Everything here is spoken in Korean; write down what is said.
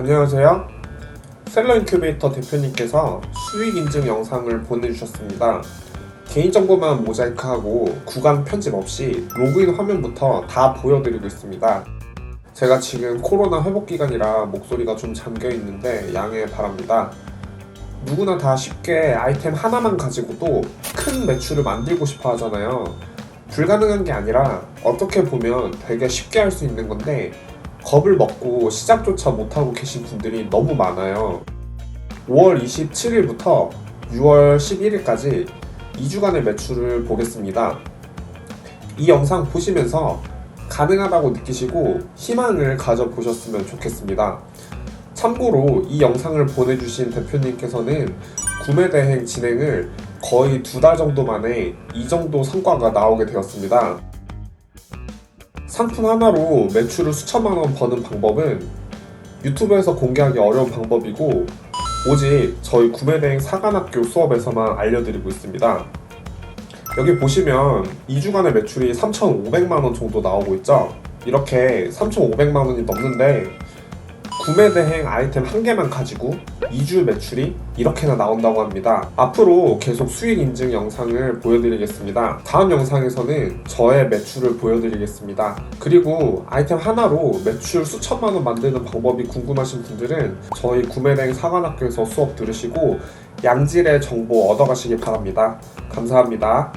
안녕하세요. 셀러 인큐베이터 대표님께서 수익 인증 영상을 보내주셨습니다. 개인정보만 모자이크하고 구간 편집 없이 로그인 화면부터 다 보여드리고 있습니다. 제가 지금 코로나 회복 기간이라 목소리가 좀 잠겨 있는데 양해 바랍니다. 누구나 다 쉽게 아이템 하나만 가지고도 큰 매출을 만들고 싶어 하잖아요. 불가능한 게 아니라 어떻게 보면 되게 쉽게 할 수 있는 건데 겁을 먹고 시작조차 못하고 계신 분들이 너무 많아요. 5월 27일부터 6월 11일까지 2주간의 매출을 보겠습니다. 이 영상 보시면서 가능하다고 느끼시고 희망을 가져보셨으면 좋겠습니다. 참고로 이 영상을 보내주신 대표님께서는 구매 대행 진행을 거의 두 달 정도 만에 이 정도 성과가 나오게 되었습니다. 상품 하나로 매출을 수천만 원 버는 방법은 유튜브에서 공개하기 어려운 방법이고 오직 저희 구매대행 사관학교 수업에서만 알려드리고 있습니다. 여기 보시면 2주간의 매출이 3,500만 원 정도 나오고 있죠. 이렇게 3,500만 원이 넘는데 구매 대행 아이템 한 개만 가지고 2주 매출이 이렇게나 나온다고 합니다. 앞으로 계속 수익 인증 영상을 보여드리겠습니다. 다음 영상에서는 저의 매출을 보여드리겠습니다. 그리고 아이템 하나로 매출 수천만 원 만드는 방법이 궁금하신 분들은 저희 구매 대행 사관학교에서 수업 들으시고 양질의 정보 얻어가시기 바랍니다. 감사합니다.